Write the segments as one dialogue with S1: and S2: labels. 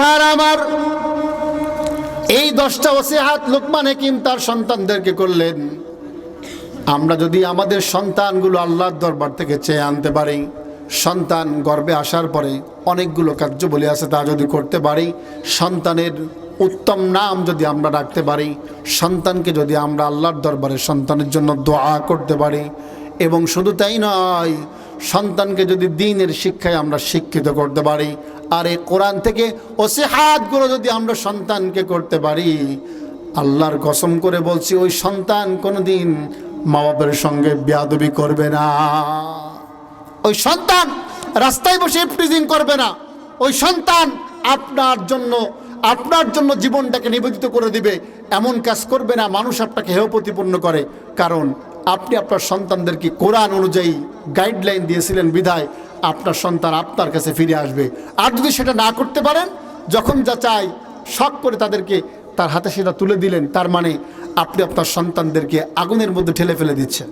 S1: ভাইরা আমার, এই দশটা ওসিহাত লোকমান হাকিম তার সন্তানদেরকে করলেন। আমরা যদি আমাদের সন্তানগুলো আল্লাহর দরবার থেকে চেয়ে আনতে পারি, সন্তান গর্বে আসার পরে অনেকগুলো কার্য বলে আছে তা যদি করতে পারি, সন্তানের উত্তম নাম যদি আমরা রাখতে পারি, সন্তানকে যদি আমরা আল্লাহর দরবারে সন্তানের জন্য দোয়া করতে পারি, এবং শুধু তাই নয়, সন্তানকে যদি দিনের শিক্ষায় আমরা শিক্ষিত করতে পারি আর এই কোরআন থেকে ওসিহাতগুলো যদি আমরা সন্তানকে করতে পারি, আল্লাহর কসম করে বলছি, ওই সন্তান কোনোদিন মা বাবার সঙ্গে বেয়াদবি করবে না। ওই সন্তান রাস্তায় বসে প্রিজিং করবে না। ওই সন্তান আপনার জন্য আপনার জন্য জীবনটাকে নিবেদিত করে দিবে। এমন কাজ করবে না, মানুষ আপনাকে হেয় প্রতিপন্ন করে। কারণ আপনি আপনার সন্তানদেরকে কোরআন অনুযায়ী গাইডলাইন দিয়েছিলেন বিধায় আপনার সন্তান আপনার কাছে ফিরে আসবে। আর যদি সেটা না করতে পারেন, যখন যা চাই শখ করে তাদেরকে তার হাতে সেটা তুলে দিলেন, তার মানে আপনি আপনার সন্তানদেরকে আগুনের মধ্যে ঠেলে ফেলে দিচ্ছেন।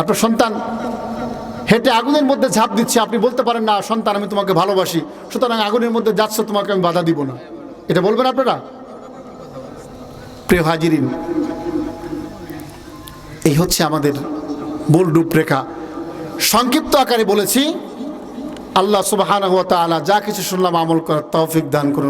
S1: আপনার সন্তান হেঁটে আগুনের মধ্যে ঝাঁপ দিচ্ছে, আপনি বলতে পারেন, না, সন্তান, আমি তোমাকে ভালোবাসি। সুতরাং আগুনের মধ্যে যাচ্ছ, তোমাকে আমি বাধা দিব না। এটা বলবেন আপনারা? প্রিয় হাজিরিন, এই হচ্ছে আমাদের মূল রূপরেখা। সংক্ষিপ্ত আকারে বলেছি আল্লাহ সুবাহ যা কিছু শুনলাম আমল করার তৌফিক দান করুন।